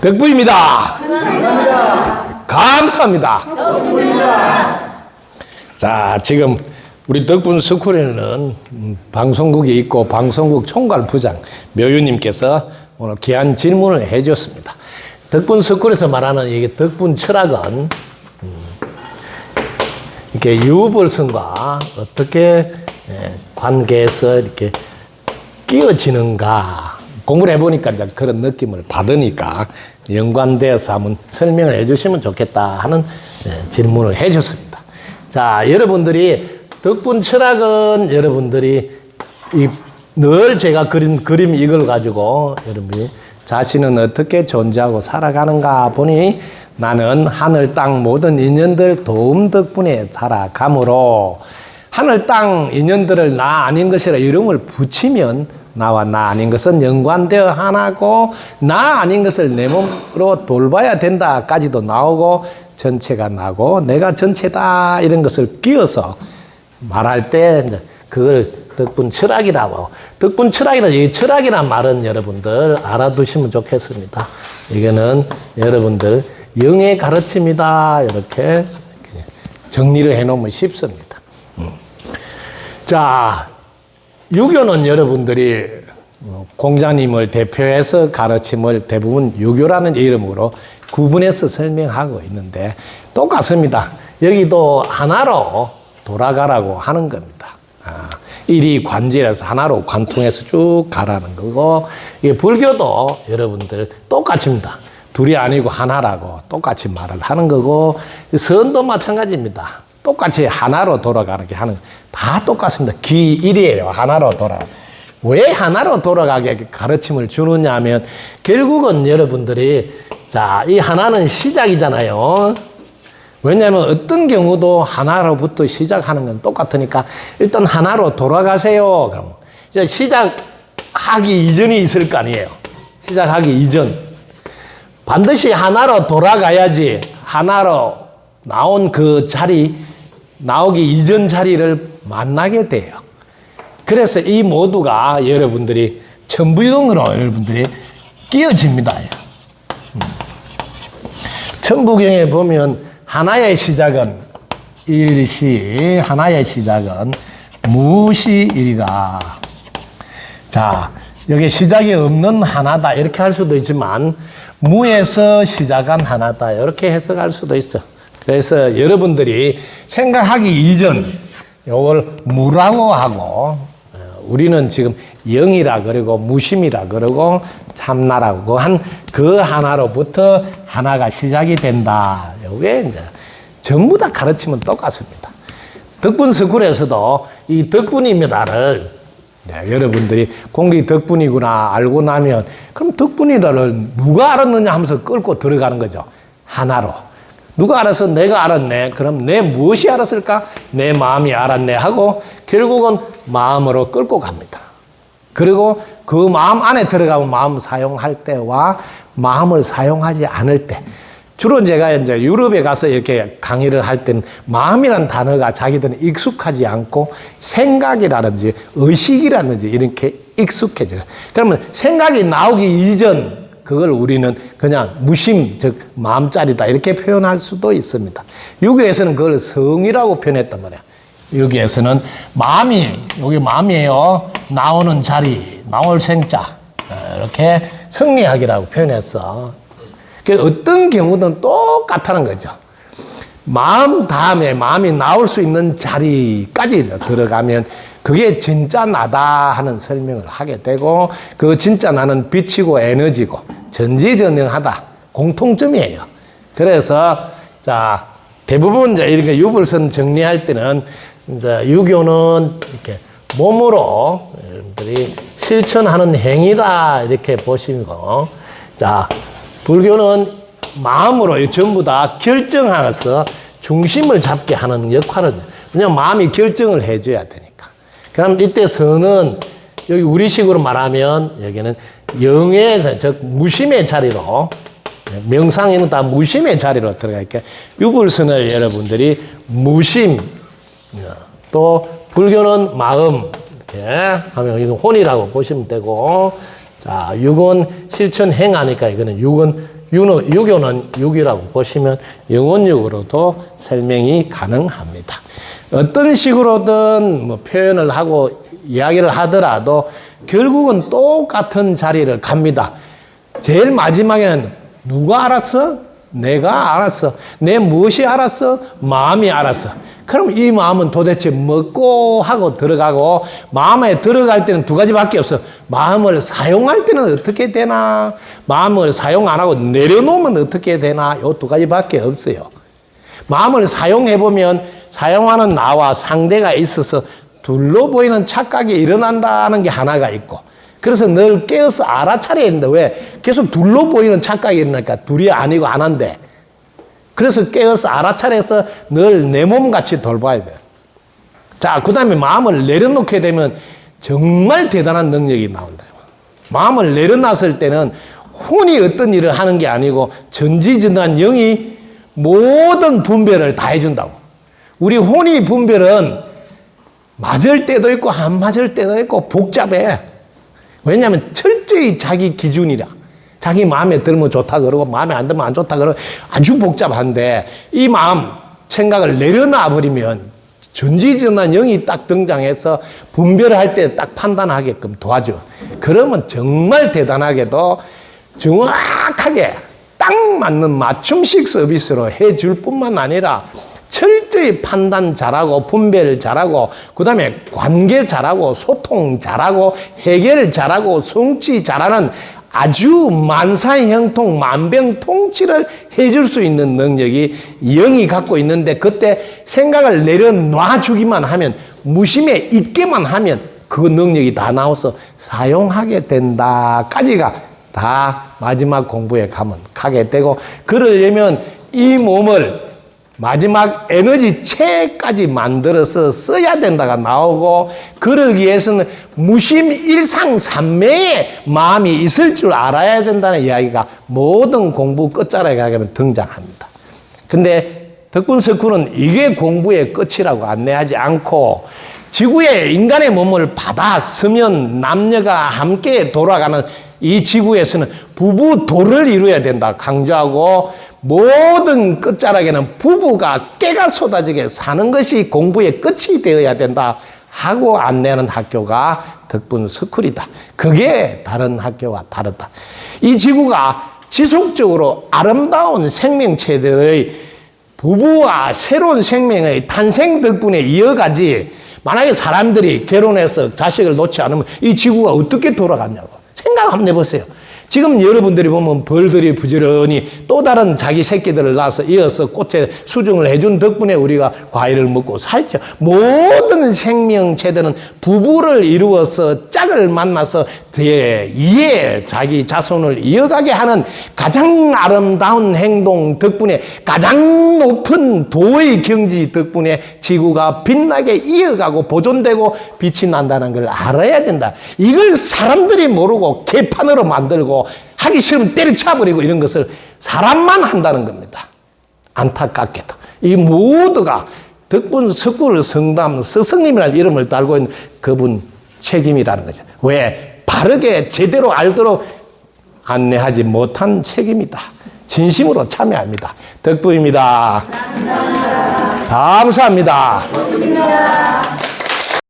덕분입니다. 감사합니다. 자, 지금 우리 덕분 스쿨에는 음, 방송국이 있고 방송국 총괄 부장 묘유님께서 오늘 귀한 질문을 해주셨습니다. 덕분 스쿨에서 말하는 이게 덕분 철학은 음, 이렇게 유불선과 어떻게 예, 관계에서 이렇게 끼어지는가 공부를 해보니까 이제 그런 느낌을 받으니까 연관되어서 한번 설명을 해주시면 좋겠다 하는 예, 질문을 해줬습니다. 자, 여러분들이 덕분 철학은 여러분들이 이늘 제가 그린 그림 이걸 가지고 여러분이 자신은 어떻게 존재하고 살아가는가 보니 나는 하늘 땅 모든 인연들 도움 덕분에 살아가므로 하늘 땅 인연들을 나 아닌 것이라 이름을 붙이면 나와 나 아닌 것은 연관되어 하나고 나 아닌 것을 내 몸으로 돌봐야 된다까지도 나오고 전체가 나고 내가 전체다 이런 것을 끼워서 말할 때 그걸 덕분 철학이라고 덕분 철학이라 이 철학이란 말은 여러분들 알아두시면 좋겠습니다. 이거는 여러분들 영의 가르침이다 이렇게 정리를 해놓으면 쉽습니다. 음. 자 유교는 여러분들이 어, 공자님을 대표해서 가르침을 대부분 유교라는 이름으로 구분해서 설명하고 있는데 똑같습니다. 여기도 하나로 돌아가라고 하는 겁니다. 아, 일이 관제에서 하나로 관통해서 쭉 가라는 거고 이게 불교도 여러분들 똑같습니다. 둘이 아니고 하나라고 똑같이 말을 하는 거고 선도 마찬가지입니다. 똑같이 하나로 돌아가는 게 하는 다 똑같습니다. 기일이에요. 하나로 돌아. 왜 하나로 돌아가게 가르침을 주느냐 하면 결국은 여러분들이 자, 이 하나는 시작이잖아요. 왜냐하면 어떤 경우도 하나로부터 시작하는 건 똑같으니까 일단 하나로 돌아가세요. 그럼 이제 시작하기 이전이 있을 거 아니에요. 시작하기 이전. 반드시 하나로 돌아가야지 하나로 나온 그 자리, 나오기 이전 자리를 만나게 돼요. 그래서 이 모두가 여러분들이 천부경으로 여러분들이 끼어집니다. 음. 천부경에 보면 하나의 시작은 일시, 하나의 시작은 무시일이다. 자, 여기 시작이 없는 하나다. 이렇게 할 수도 있지만, 무에서 시작한 하나다. 이렇게 해석할 수도 있어. 그래서 여러분들이 생각하기 이전, 요걸 무라고 하고, 어, 우리는 지금 영이라 그러고, 무심이라 그러고, 참나라고 한 그 하나로부터 하나가 시작이 된다. 요게 이제 전부 다 가르치면 똑같습니다. 덕분 스쿨에서도 이 덕분입니다를 네, 여러분들이 공기 덕분이구나 알고 나면 그럼 덕분이다를 누가 알았느냐 하면서 끌고 들어가는 거죠. 하나로. 누가 알아서 내가 알았네. 그럼 내 무엇이 알았을까? 내 마음이 알았네 하고 결국은 마음으로 끌고 갑니다. 그리고 그 마음 안에 들어가면 마음 사용할 때와 마음을 사용하지 않을 때 주로 제가 이제 유럽에 가서 이렇게 강의를 할 때는 마음이라는 단어가 자기들은 익숙하지 않고 생각이라든지 의식이라든지 이렇게 익숙해져요. 그러면 생각이 나오기 이전 그걸 우리는 그냥 무심, 즉, 마음짜리다. 이렇게 표현할 수도 있습니다. 유교에서는 그걸 성이라고 표현했단 말이야. 여기에서는 마음이, 여기 마음이에요. 나오는 자리, 나올 생자. 이렇게 승리학이라고 표현했어. 그 어떤 경우든 똑같다는 거죠. 마음 다음에 마음이 나올 수 있는 자리까지 들어가면 그게 진짜 나다 하는 설명을 하게 되고 그 진짜 나는 빛이고 에너지고 전지전능하다 공통점이에요. 그래서 자 대부분 이제 이렇게 유불선 정리할 때는 이제 유교는 이렇게 몸으로 여러분들이 실천하는 행위다 이렇게 보시고 자 불교는 마음으로 전부 다 결정하면서 중심을 잡게 하는 역할을 왜냐면 마음이 결정을 해줘야 되니까. 그럼 이때 선은 여기 우리식으로 말하면 여기는 영의 즉 무심의 자리로 명상에는 다 무심의 자리로 들어가 있게 유불선을 여러분들이 무심 또 불교는 마음 이렇게 하면 이건 혼이라고 보시면 되고 자 육은 실천 행하니까 이거는 육은 유교는 유기라고 보시면 영혼육으로도 설명이 가능합니다. 어떤 식으로든 뭐 표현을 하고 이야기를 하더라도 결국은 똑같은 자리를 갑니다. 제일 마지막에는 누가 알았어? 내가 알았어. 내 무엇이 알았어? 마음이 알았어. 그럼 이 마음은 도대체 먹고 하고 들어가고 마음에 들어갈 때는 두 가지밖에 없어. 마음을 사용할 때는 어떻게 되나? 마음을 사용 안 하고 내려놓으면 어떻게 되나? 요 두 가지밖에 없어요. 마음을 사용해 보면 사용하는 나와 상대가 있어서 둘로 보이는 착각이 일어난다는 게 하나가 있고 그래서 늘 깨어서 알아차려야 된다. 왜? 계속 둘로 보이는 착각이 일어나니까 둘이 아니고 하나인데 그래서 깨어서 알아차려서 늘 내 몸같이 돌봐야 돼요. 자, 그 다음에 마음을 내려놓게 되면 정말 대단한 능력이 나온다. 마음을 내려놨을 때는 혼이 어떤 일을 하는 게 아니고 전지전능한 영이 모든 분별을 다 해준다고. 우리 혼이 분별은 맞을 때도 있고 안 맞을 때도 있고 복잡해. 왜냐하면 철저히 자기 기준이라. 자기 마음에 들면 좋다 그러고 마음에 안 들면 안 좋다 그러고 아주 복잡한데 이 마음 생각을 내려놔 버리면 전지전한 영이 딱 등장해서 분별을 할때 딱 판단하게끔 도와줘. 그러면 정말 대단하게도 정확하게 딱 맞는 맞춤식 서비스로 해줄 뿐만 아니라 철저히 판단 잘하고 분별 잘하고 그다음에 관계 잘하고 소통 잘하고 해결 잘하고 성취 잘하는 아주 만사형통 만병통치를 해줄 수 있는 능력이 영이 갖고 있는데 그때 생각을 내려놔 주기만 하면 무심에 있게만 하면 그 능력이 다 나와서 사용하게 된다까지가 다 마지막 공부에 가면 가게 되고 그러려면 이 몸을 마지막 에너지 체까지 만들어서 써야 된다가 나오고 그러기 위해서는 무심 일상 삼매의 마음이 있을 줄 알아야 된다는 이야기가 모든 공부 끝자락에 가면 등장합니다. 근데 덕분 석훈은 이게 공부의 끝이라고 안내하지 않고 지구에 인간의 몸을 받아쓰면 남녀가 함께 돌아가는 이 지구에서는 부부 도를 이루어야 된다 강조하고 모든 끝자락에는 부부가 깨가 쏟아지게 사는 것이 공부의 끝이 되어야 된다 하고 안내하는 학교가 덕분 스쿨이다. 그게 다른 학교와 다르다. 이 지구가 지속적으로 아름다운 생명체들의 부부와 새로운 생명의 탄생 덕분에 이어가지 만약에 사람들이 결혼해서 자식을 놓지 않으면 이 지구가 어떻게 돌아갔냐고 생각 한번 해보세요. 지금 여러분들이 보면 벌들이 부지런히 또 다른 자기 새끼들을 낳아서 이어서 꽃에 수정을 해준 덕분에 우리가 과일을 먹고 살죠. 모든 생명체들은 부부를 이루어서 짝을 만나서 제2의 자기 자손을 이어가게 하는 가장 아름다운 행동 덕분에 가장 높은 도의 경지 덕분에 지구가 빛나게 이어가고 보존되고 빛이 난다는 걸 알아야 된다. 이걸 사람들이 모르고 개판으로 만들고 하기 싫으면 때려쳐버리고 이런 것을 사람만 한다는 겁니다. 안타깝게도. 이 모두가 덕분 석굴 성담 스승님이라는 이름을 달고 있는 그분 책임이라는 거죠. 왜? 바르게 제대로 알도록 안내하지 못한 책임이다. 진심으로 참여합니다. 덕분입니다. 감사합니다. 감사합니다.